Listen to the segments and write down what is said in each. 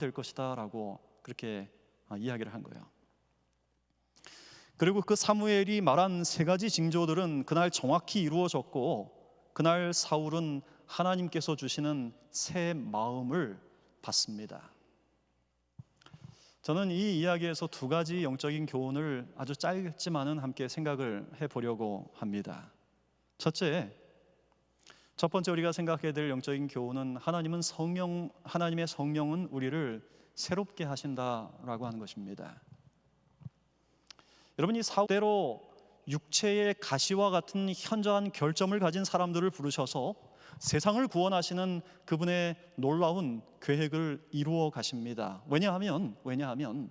될 것이다 라고 그렇게 어, 이야기를 한 거예요. 그리고 그 사무엘이 말한 세 가지 징조들은 그날 정확히 이루어졌고 그날 사울은 하나님께서 주시는 새 마음을 받습니다. 저는 이 이야기에서 두 가지 영적인 교훈을 아주 짧지만은 함께 생각을 해 보려고 합니다. 첫째, 첫 번째 우리가 생각해야 될 영적인 교훈은 하나님은 성령 하나님의 성령은 우리를 새롭게 하신다라고 하는 것입니다. 여러분 이 사대로 육체의 가시와 같은 현저한 결점을 가진 사람들을 부르셔서 세상을 구원하시는 그분의 놀라운 계획을 이루어 가십니다. 왜냐하면 왜냐하면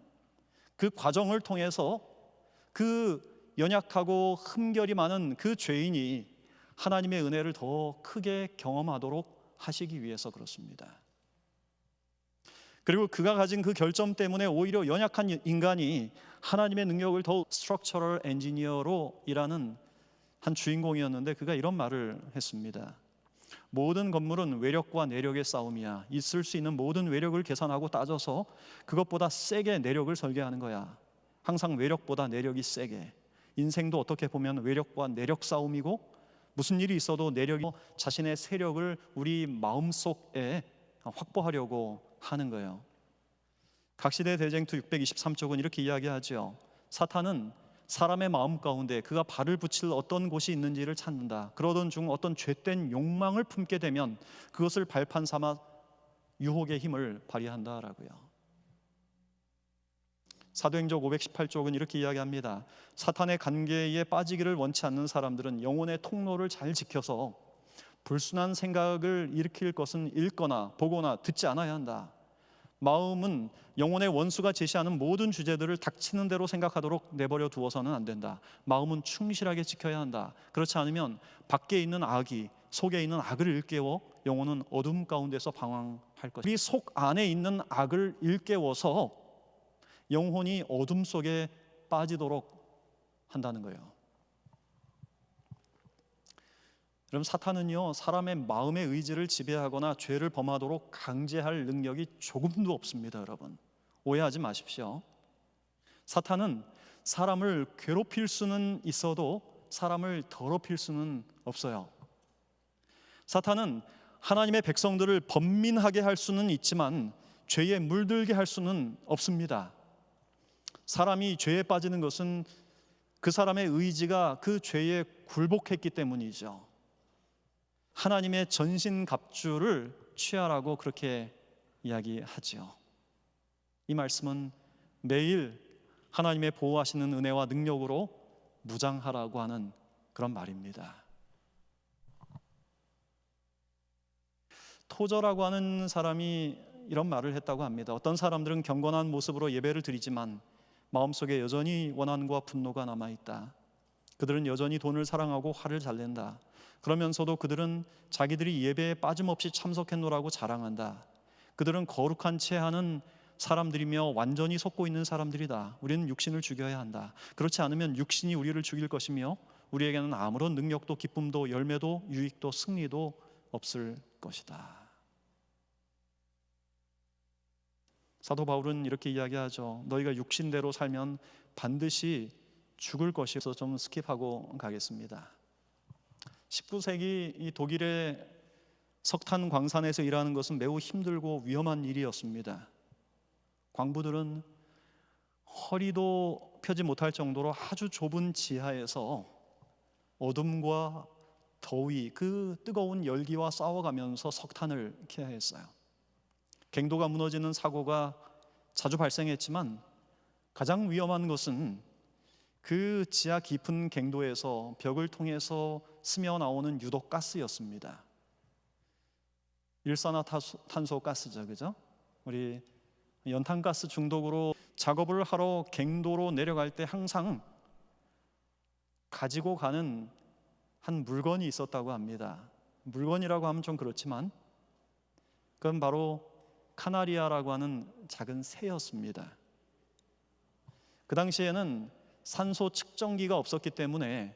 그 과정을 통해서 그 연약하고 흠결이 많은 그 죄인이 하나님의 은혜를 더 크게 경험하도록 하시기 위해서 그렇습니다. 그리고 그가 가진 그 결점 때문에 오히려 연약한 인간이 하나님의 능력을 더 스트럭처럴 엔지니어로 일하는 한 주인공이었는데 그가 이런 말을 했습니다. 모든 건물은 외력과 내력의 싸움이야. 있을 수 있는 모든 외력을 계산하고 따져서 그것보다 세게 내력을 설계하는 거야. 항상 외력보다 내력이 세게. 인생도 어떻게 보면 외력과 내력 싸움이고 무슨 일이 있어도 내력이 자신의 세력을 우리 마음속에 확보하려고 하는 거예요. 각시대 대쟁투 623쪽은 이렇게 이야기하죠. 사탄은 사람의 마음 가운데 그가 발을 붙일 어떤 곳이 있는지를 찾는다. 그러던 중 어떤 죄된 욕망을 품게 되면 그것을 발판 삼아 유혹의 힘을 발휘한다라고요. 사도행적 518쪽은 이렇게 이야기합니다. 사탄의 관계에 빠지기를 원치 않는 사람들은 영혼의 통로를 잘 지켜서 불순한 생각을 일으킬 것은 읽거나 보거나 듣지 않아야 한다. 마음은 영혼의 원수가 제시하는 모든 주제들을 닥치는 대로 생각하도록 내버려 두어서는 안 된다. 마음은 충실하게 지켜야 한다. 그렇지 않으면 밖에 있는 악이 속에 있는 악을 일깨워 영혼은 어둠 가운데서 방황할 것. 우리 속 안에 있는 악을 일깨워서 영혼이 어둠 속에 빠지도록 한다는 거예요. 여러분 사탄은요 사람의 마음의 의지를 지배하거나 죄를 범하도록 강제할 능력이 조금도 없습니다, 여러분. 오해하지 마십시오. 사탄은 사람을 괴롭힐 수는 있어도 사람을 더럽힐 수는 없어요. 사탄은 하나님의 백성들을 번민하게 할 수는 있지만 죄에 물들게 할 수는 없습니다. 사람이 죄에 빠지는 것은 그 사람의 의지가 그 죄에 굴복했기 때문이죠. 하나님의 전신 갑주를 취하라고 그렇게 이야기하지요. 이 말씀은 매일 하나님의 보호하시는 은혜와 능력으로 무장하라고 하는 그런 말입니다. 토저라고 하는 사람이 이런 말을 했다고 합니다. 어떤 사람들은 경건한 모습으로 예배를 드리지만 마음속에 여전히 원한과 분노가 남아 있다. 그들은 여전히 돈을 사랑하고 화를 잘 낸다. 그러면서도 그들은 자기들이 예배에 빠짐없이 참석했노라고 자랑한다. 그들은 거룩한 채 하는 사람들이며 완전히 속고 있는 사람들이다. 우리는 육신을 죽여야 한다. 그렇지 않으면 육신이 우리를 죽일 것이며 우리에게는 아무런 능력도 기쁨도 열매도 유익도 승리도 없을 것이다. 사도 바울은 이렇게 이야기하죠. 너희가 육신대로 살면 반드시 죽을 것이어서 좀 스킵하고 가겠습니다. 19세기 이 독일의 석탄 광산에서 일하는 것은 매우 힘들고 위험한 일이었습니다. 광부들은 허리도 펴지 못할 정도로 아주 좁은 지하에서 어둠과 더위, 그 뜨거운 열기와 싸워가면서 석탄을 캐야 했어요. 갱도가 무너지는 사고가 자주 발생했지만 가장 위험한 것은 그 지하 깊은 갱도에서 벽을 통해서 스며 나오는 유독 가스였습니다. 일산화탄소 가스죠, 그죠? 우리 연탄가스 중독으로 작업을 하러 갱도로 내려갈 때 항상 가지고 가는 한 물건이 있었다고 합니다. 물건이라고 하면 좀 그렇지만 그건 바로 카나리아라고 하는 작은 새였습니다. 그 당시에는 산소 측정기가 없었기 때문에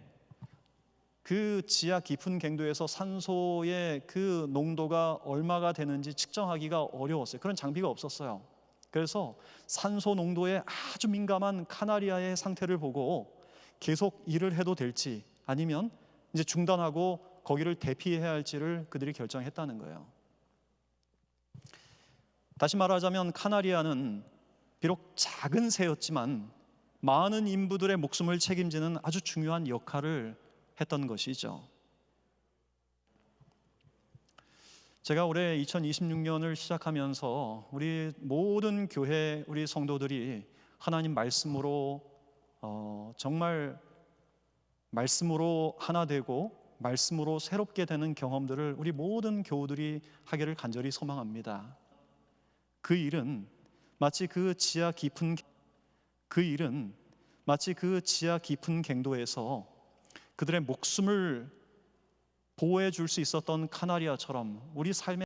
그 지하 깊은 갱도에서 산소의 그 농도가 얼마가 되는지 측정하기가 어려웠어요. 그런 장비가 없었어요. 그래서 산소 농도에 아주 민감한 카나리아의 상태를 보고 계속 일을 해도 될지 아니면 이제 중단하고 거기를 대피해야 할지를 그들이 결정했다는 거예요. 다시 말하자면 카나리아는 비록 작은 새였지만 많은 인부들의 목숨을 책임지는 아주 중요한 역할을 했던 것이죠. 제가 올해 2026년을 시작하면서 우리 모든 교회 우리 성도들이 하나님 말씀으로 어, 정말 말씀으로 하나 되고 말씀으로 새롭게 되는 경험들을 우리 모든 교우들이 하기를 간절히 소망합니다. 그 일은 마치 그 지하 깊은 그 일은 마치 그 지하 깊은 갱도에서 그들의 목숨을 보호해 줄 수 있었던 카나리아처럼 우리 삶의